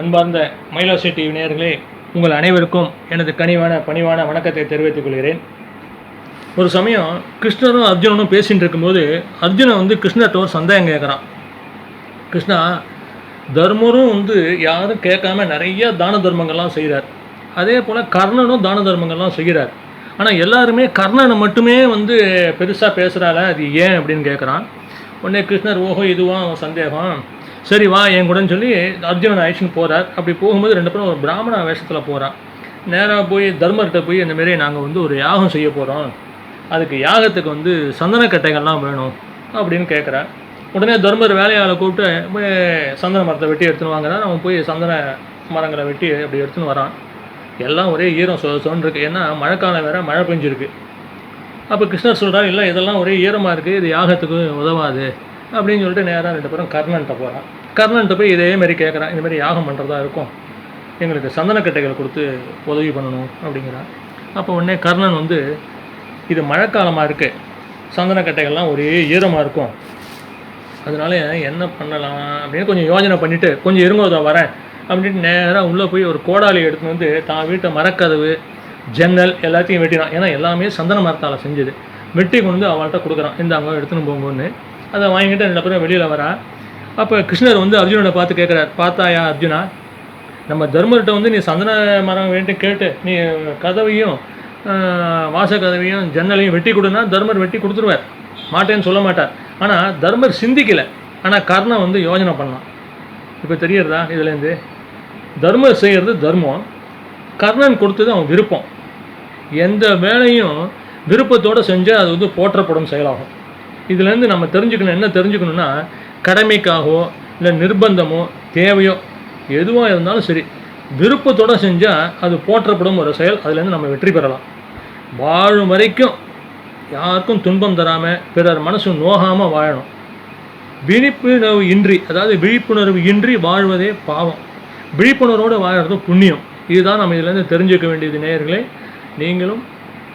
அன்பார்ந்த மயிலாசி டிவி நேயர்களே உங்கள் அனைவருக்கும் எனது கனிவான பணிவான வணக்கத்தை தெரிவித்துக் கொள்கிறேன். ஒரு சமயம் கிருஷ்ணரும் அர்ஜுனனும் பேசிகிட்டு இருக்கும்போது அர்ஜுனன் வந்து கிருஷ்ணர்கிட்ட ஒரு சந்தேகம் கேட்குறான். கிருஷ்ணா தர்மரும் வந்து யாரும் கேட்காம நிறைய தான தர்மங்கள்லாம் செய்கிறார். அதே போல் கர்ணனும் தான தர்மங்கள்லாம் செய்கிறார். ஆனால் எல்லாருமே கர்ணனை மட்டுமே வந்து பெருசாக பேசுகிறாள அது ஏன் அப்படின்னு கேட்குறான். உடனே கிருஷ்ணர் ஓஹோ இதுவாக சந்தேகம்? சரி வா என் கூடன்னு சொல்லி அர்ஜுனன் அழைச்சின்னு போகிறார் அப்படி போகும்போது ரெண்டு பேரும் ஒரு பிராமண வேஷத்தில் போகிறான் நேராக போய் தர்மர்கிட்ட போய் இந்த மாரி நாங்கள் வந்து ஒரு யாகம் செய்ய போகிறோம் அதுக்கு யாகத்துக்கு வந்து சந்தன கட்டைகள்லாம் வேணும் அப்படின்னு கேட்குறேன் உடனே தர்மர் வேலையாளை கூப்பிட்டு போய் சந்தன மரத்தை வெட்டி எடுத்துன்னு வாங்க அவன் போய் சந்தன மரங்களை வெட்டி அப்படி எடுத்துன்னு வரான். எல்லாம் ஒரே ஈரம் சொ சொன்னிருக்கு. ஏன்னா மழைக்காலம் வேற மழை பெஞ்சிருக்கு. அப்போ கிருஷ்ணர் சொல்கிறார் இல்லை இதெல்லாம் ஒரே ஈரமாக இருக்குது இது யாகத்துக்கு உதவாது. அப்படின்னு சொல்லிட்டு நேராக ரெண்டு பேரும் கர்ணன்ட்ட போகிறான் கர்ணன்ட்ட போய் இதே மாதிரி கேட்குறான் இந்தமாதிரி யாகம் பண்ணுறதா இருக்கும்? எங்களுக்கு சந்தனக்கட்டைகளை கொடுத்து உதவி பண்ணணும் அப்படிங்கிறான். அப்போ உடனே கர்ணன் வந்து இது மழைக்காலமாக இருக்குது சந்தனக்கட்டைகள்லாம் ஒரே ஈரமாக இருக்கும். அதனால என்ன பண்ணலாம்? அப்படின்னு கொஞ்சம் யோஜனை பண்ணிவிட்டு கொஞ்சம் இருங்க வரேன். அப்படின்ட்டு நேராக உள்ளே போய் ஒரு கோடாலி எடுத்துன்னு வந்து தான் வீட்டை மரக்கதவு ஜன்னல் எல்லாத்தையும் வெட்டினான். ஏன்னா எல்லாமே சந்தன மரத்தால் செஞ்சது. வெட்டி கொண்டு அவள்கிட்ட கொடுக்குறான். இந்த அவங்க எடுத்துன்னு போங்கன்னு. அதை வாங்கிட்டு ரெண்டு பேரும் வெளியில் வரான் அப்போ கிருஷ்ணர் வந்து அர்ஜுனனை பார்த்து கேட்குறார் பார்த்தாயா அர்ஜுனா? நம்ம தர்மர்கிட்ட வந்து நீ சந்தன மரம் வேண்டி கேட்டு நீ கதவையும் வாச கதவையும் ஜன்னலையும் வெட்டி கொடுனா தர்மர் வெட்டி கொடுத்துருவார். மாட்டேன்னு சொல்ல மாட்டார். ஆனால் தர்மர் சிந்திக்கலை. ஆனால் கர்ணன் வந்து யோஜனை பண்ணான். இப்போ தெரியறதா இதுலேருந்து? தர்மர் செய்கிறது தர்மம். கர்ணன் கொடுத்தது அவன் விருப்பம். எந்த வேலையும் விருப்பத்தோடு செஞ்சால் அது வந்து போற்றப்படும் செயலாகும். இதுலேருந்து நம்ம தெரிஞ்சுக்கணும் என்ன தெரிஞ்சுக்கணும்னா கடமைக்காகவோ இல்லை நிர்பந்தமோ தேவையோ எதுவாக இருந்தாலும் சரி விருப்பத்தோடு செஞ்சால் அது போற்றப்படும் ஒரு செயல். அதுலேருந்து நம்ம வெற்றி பெறலாம். வாழும் வரைக்கும் யாருக்கும் துன்பம் தராமல் பிறர் மனசு நோகாமல் வாழணும். விழிப்புணர்வு இன்றி அதாவது விழிப்புணர்வு இன்றி வாழ்வதே பாவம். விழிப்புணர்வோடு வாழறது புண்ணியம். இதுதான் நம்ம இதிலேருந்து தெரிஞ்சுக்க வேண்டியது நேயர்களே. நீங்களும்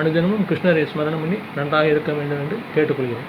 அனுதினமும் கிருஷ்ணரை ஸ்மரணம் பண்ணி நன்றாக இருக்க வேண்டும் என்று கேட்டுக்கொள்கிறேன்.